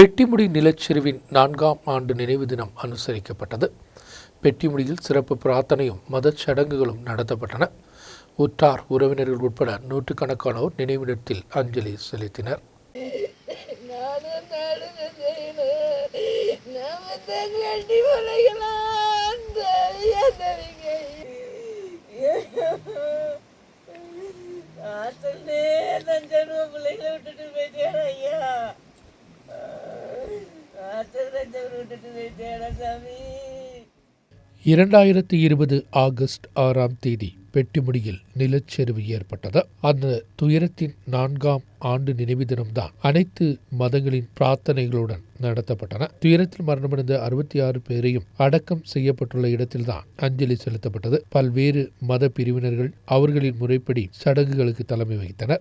பெட்டிமுடி நிலச்சரிவின் நான்காம் ஆண்டு நினைவு தினம் அனுசரிக்கப்பட்டது. பெட்டிமுடியில் சிறப்பு பிரார்த்தனையும் மதச் சடங்குகளும் நடத்தப்பட்டன. உற்றார் உறவினர்கள் உட்பட நூற்றுக்கணக்கானோர் நினைவிடத்தில் அஞ்சலி செலுத்தினர். பிள்ளைகளை விட்டுட்டு போயிட்டேன் ஐயா விட்டுட்டு சாமி இரண்டாயிரத்தி இருபது ஆகஸ்ட் ஆறாம் தேதி பெட்டிமுடியில் நிலச்சரிவு ஏற்பட்டது. அந்த துயரத்தின் நான்காம் ஆண்டு நினைவு தினம்தான் அனைத்து மதங்களின் பிரார்த்தனைகளுடன் நடத்தப்பட்டன. துயரத்தில் மரணமடைந்த அறுபத்தி ஆறு பேரையும் அடக்கம் செய்யப்பட்டுள்ள இடத்தில்தான் அஞ்சலி செலுத்தப்பட்டது. பல்வேறு மத பிரிவினர்கள் அவர்களின் முறைப்படி சடங்குகளுக்கு தலைமை வகித்தனர்.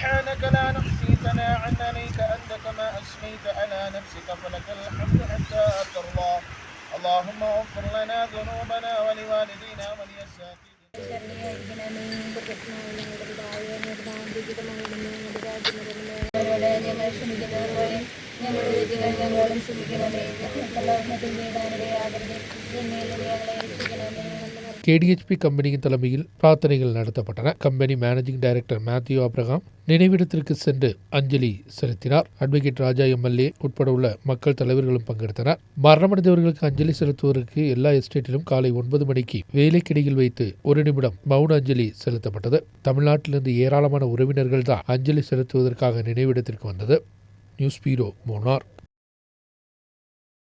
سبحانك لا نحصي ثناء عليك أنت كما أثنيت على نفسك فلك الحمد حتى ترضى اللهم اغفر لنا ذنوبنا ولوالدينا ولأساتذتنا ഞങ്ങളോട് ഞങ്ങൾ ക്ഷമിക്കുന്നത് പോലെ ഞങ്ങളുടെ തെറ്റുകൾ ഞങ്ങളോടും ക്ഷമിക്കണമേ എല്ലാവർക്കും വീടാനിടയാകരുത് എന്നേലും ഞങ്ങളെ രക്ഷിക്കണമേ கேடிஹெச்பி கம்பெனியின் தலைமையில் பிரார்த்தனைகள் நடத்தப்பட்டன. Company managing director Matthew Abraham நினைவிடத்திற்கு சென்று அஞ்சலி செலுத்தினார். அட்வொகேட் ராஜா எம்எல்ஏ உட்பட உள்ள மக்கள் தலைவர்களும் பங்கெடுத்தனர். மரணமடைந்தவர்களுக்கு அஞ்சலி செலுத்துவதற்கு எல்லா எஸ்டேட்டிலும் காலை ஒன்பது மணிக்கு வேலைக்கிடையில் வைத்து ஒரு நிமிடம் மௌன அஞ்சலி செலுத்தப்பட்டது. தமிழ்நாட்டிலிருந்து ஏராளமான உறவினர்கள் தான் அஞ்சலி செலுத்துவதற்காக நினைவிடத்திற்கு வந்தது. நியூஸ் பீரோ மோனார்